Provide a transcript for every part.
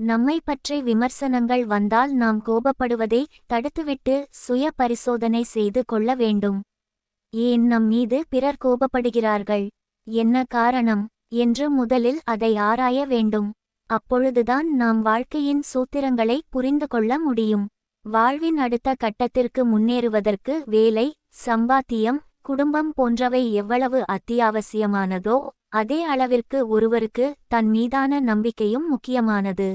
நம்மை பற்றி விமர்சனங்கள் வந்தால் நாம் கோபப்படுவதை தடுத்துவிட்டு சுய பரிசோதனை செய்து கொள்ள வேண்டும். ஏன் நம் மீது பிறர் கோபப்படுகிறார்கள்? என்ன காரணம்? என்று முதலில் அதை ஆராய வேண்டும். அப்பொழுதுதான் நாம் வாழ்க்கையின் சூத்திரங்களை புரிந்து கொள்ள முடியும். வாழ்வின் அடுத்த கட்டத்திற்கு முன்னேறுவதற்கு வேலை சம்பாத்தியம் குடும்பம் போன்றவை எவ்வளவு அத்தியாவசியமானதோ அதே அளவிற்கு ஒருவருக்கு தன் மீதான நம்பிக்கையும் முக்கியமானது.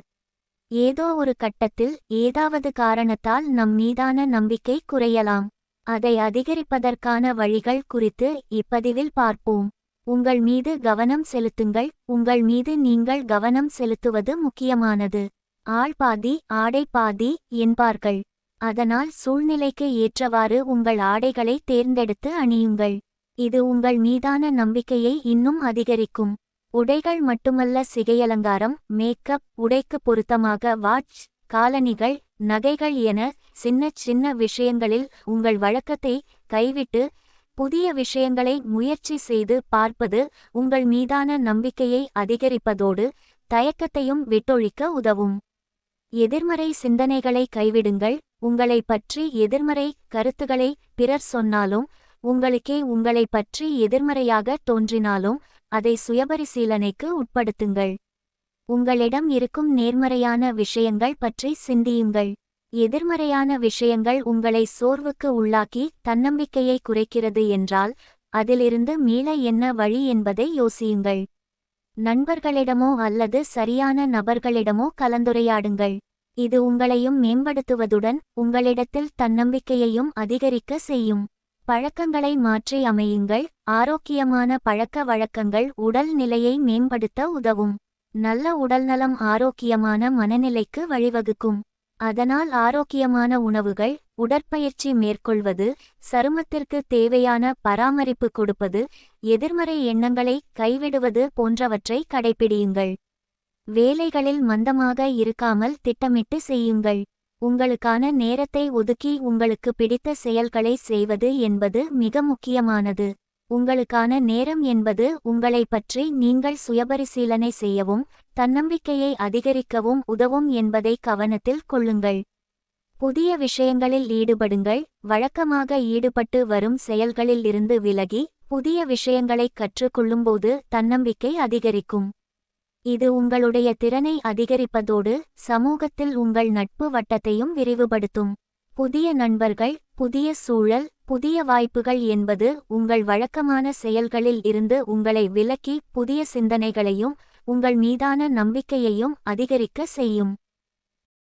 ஏதோ ஒரு கட்டத்தில் ஏதாவது காரணத்தால் நம் மீதான நம்பிக்கை குறையலாம். அதை அதிகரிப்பதற்கான வழிகள் குறித்து இப்பதிவில் பார்ப்போம். உங்கள் மீது கவனம் செலுத்துங்கள். உங்கள் மீது நீங்கள் கவனம் செலுத்துவது முக்கியமானது. ஆள் பாதி ஆடை பாதி என்பார்கள். அதனால் சூழ்நிலைக்கு ஏற்றவாறு உங்கள் ஆடைகளை தேர்ந்தெடுத்து அணியுங்கள். இது உங்கள் மீதான நம்பிக்கையை இன்னும் அதிகரிக்கும். உடைகள் மட்டுமல்ல சிகையலங்காரம் மேக்கப் உடைக்கு பொருத்தமாக வாட்ச் காலணிகள் நகைகள் என சின்ன சின்ன விஷயங்களில் உங்கள் வழக்கத்தை கைவிட்டு புதிய விஷயங்களை முயற்சி செய்து பார்ப்பது உங்கள் மீதான நம்பிக்கையை அதிகரிப்பதோடு தயக்கத்தையும் விட்டொழிக்க உதவும். எதிர்மறை சிந்தனைகளை கைவிடுங்கள். உங்களை பற்றி எதிர்மறை கருத்துகளை பிறர் சொன்னாலும் உங்களுக்கே உங்களை பற்றி எதிர்மறையாக தோன்றினாலும் அதை சுயபரிசீலனைக்கு உட்படுத்துங்கள். உங்களிடம் இருக்கும் நேர்மறையான விஷயங்கள் பற்றி சிந்தியுங்கள். எதிர்மறையான விஷயங்கள் உங்களை சோர்வுக்கு உள்ளாக்கி தன்னம்பிக்கையை குறைக்கிறது என்றால் அதிலிருந்து மீள என்ன வழி என்பதை யோசியுங்கள். நண்பர்களிடமோ அல்லது சரியான நபர்களிடமோ கலந்துரையாடுங்கள். இது உங்களையும் மேம்படுத்துவதுடன் உங்களிடத்தில் தன்னம்பிக்கையையும் அதிகரிக்க செய்யும். பழக்கங்களை மாற்றி அமையுங்கள். ஆரோக்கியமான பழக்க வழக்கங்கள் உடல் நிலையை மேம்படுத்த உதவும். நல்ல உடல்நலம் ஆரோக்கியமான மனநிலைக்கு வழிவகுக்கும். அதனால் ஆரோக்கியமான உணவுகள் உடற்பயிற்சி மேற்கொள்வது சருமத்திற்கு தேவையான பராமரிப்பு கொடுப்பது எதிர்மறை எண்ணங்களை கைவிடுவது போன்றவற்றை கடைபிடியுங்கள். வேலைகளில் மந்தமாக இருக்காமல் திட்டமிட்டு செய்யுங்கள். உங்களுக்கான நேரத்தை ஒதுக்கி உங்களுக்கு பிடித்த செயல்களை செய்வது என்பது மிக முக்கியமானது. உங்களுக்கான நேரம் என்பது உங்களை பற்றி நீங்கள் சுயபரிசீலனை செய்யவும் தன்னம்பிக்கையை அதிகரிக்கவும் உதவும் என்பதை கவனத்தில் கொள்ளுங்கள். புதிய விஷயங்களில் ஈடுபடுங்கள் வழக்கமாக ஈடுபட்டு வரும் செயல்களில் இருந்து விலகி புதிய விஷயங்களைக் கற்றுக்கொள்ளும்போது தன்னம்பிக்கை அதிகரிக்கும். இது உங்களுடைய திறனை அதிகரிப்பதோடு சமூகத்தில் உங்கள் நட்பு வட்டத்தையும் விரிவுபடுத்தும். புதிய நண்பர்கள் புதிய சூழல் புதிய வாய்ப்புகள் என்பது உங்கள் வழக்கமான செயல்களில் இருந்து உங்களை விலக்கி புதிய சிந்தனைகளையும் உங்கள் மீதான நம்பிக்கையையும் அதிகரிக்க செய்யும்.